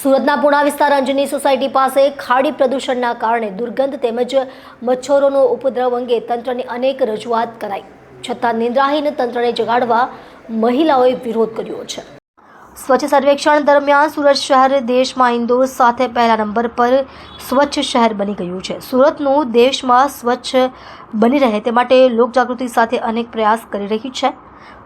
સુરતના પુણા વિસ્તાર અંજની સોસાયટી પાસે ખાડી પ્રદૂષણના કારણે દુર્ગંધ તેમજ મચ્છરોનો ઉપદ્રવ અંગે તંત્રની અનેક રજૂઆત કરાઈ. છતાં નિંદ્રાહીન તંત્રને જગાડવા મહિલાઓએ વિરોધ કર્યો છે. સ્વચ્છ સર્વેક્ષણ દરમિયાન સુરત શહેર દેશમાં ઇન્દોર સાથે પહેલા નંબર પર સ્વચ્છ શહેર બની ગયું છે. સુરતનું દેશમાં સ્વચ્છ બની રહે તે માટે લોકજાગૃતિ સાથે અનેક પ્રયાસ કરી રહી છે.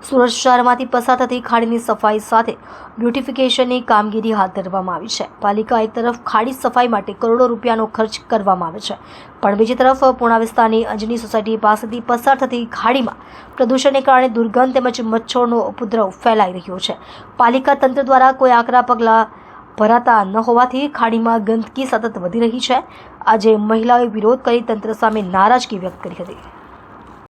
સુરત શહેરમાંથી પસાર થતી ખાડીની સફાઈ સાથે બ્યુટિફિકેશનની કામગીરી હાથ ધરવામાં આવી છે. પાલિકા એક તરફ ખાડી સફાઈ માટે કરોડો રૂપિયાનો ખર્ચ કરવામાં આવે છે, પણ બીજી તરફ પૂર્ણા વિસ્તારની અંજની સોસાયટી પાસેથી પસાર થતી ખાડીમાં પ્રદૂષણને કારણે દુર્ગંધ તેમજ મચ્છરનો ઉપદ્રવ ફેલાઈ રહ્યો છે. પાલિકા તંત્ર દ્વારા કોઈ આકરા પગલાં ભરાતા ન હોવાથી ખાડીમાં ગંદકી સતત વધી રહી છે. આજે મહિલાઓએ વિરોધ કરી તંત્ર સામે નારાજગી વ્યક્ત કરી હતી.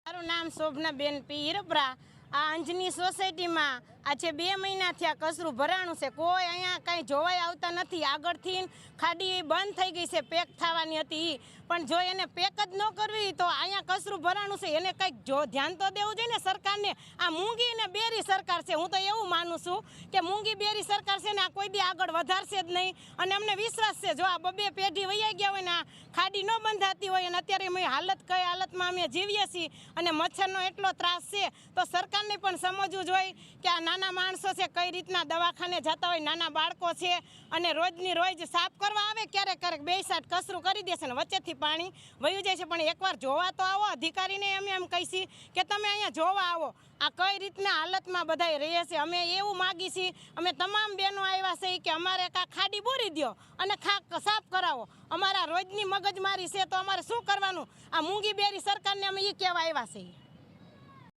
મારું નામ શોભનાબેન પી હિરપરા આ અંજની સોસાયટીમાં આજે બે મહિના થયા કચરું ભરાણું છે. કોઈ અહીંયા કાંઈ જોવાઈ આવતા નથી. આગળથી ખાડી બંધ થઈ ગઈ છે, પેક થવાની હતી. પણ જો એને પેક જ ન કરવી તો અહીંયા કચરું ભરાણું છે. એને કંઈક જો ધ્યાન તો દેવું જોઈએ ને સરકારને. આ મૂંગી અને બેરી સરકાર છે. હું તો એવું માનું છું કે મૂંગી બેરી સરકાર છે ને આ કોઈ દી આગળ વધારશે જ નહીં. અને અમને વિશ્વાસ છે, જો આ બબે પેઢી વૈયા ગયા હોય ને આ ખાડી ન બંધાતી હોય અને અત્યારે અમે હાલત કઈ હાલતમાં અમે જીવીએ છીએ અને મચ્છરનો એટલો ત્રાસ છે, તો સરકારને પણ સમજવું જોઈએ કે આ નાના માણસો છે, કઈ રીતના દવાખાને જતા હોય, નાના બાળકો છે અને રોજની રોજ સાફ કરવા આવે, ક્યારેક ક્યારેક બે સાઠ કસરું કરી દેશે ને વચ્ચેથી પાણી વયું જાય છે. પણ એકવાર જોવા તો આવો, અધિકારીને અમે એમ કહીશી કે તમે અહીંયા જોવા આવો, આ કઈ રીતના હાલતમાં બધાય રહે છે? અમે એવું માગી છીએ, અમે તમામ બહેનો આવ્યા છે કે અમારે કા ખાડી બોરી દ્યો અને ખા સાફ કરાવો. અમારા રોજની મગજમારી છે તો અમારે શું કરવાનું? આ મૂંગી બેરી સરકારને અમે એ કહેવા આવ્યા છીએ.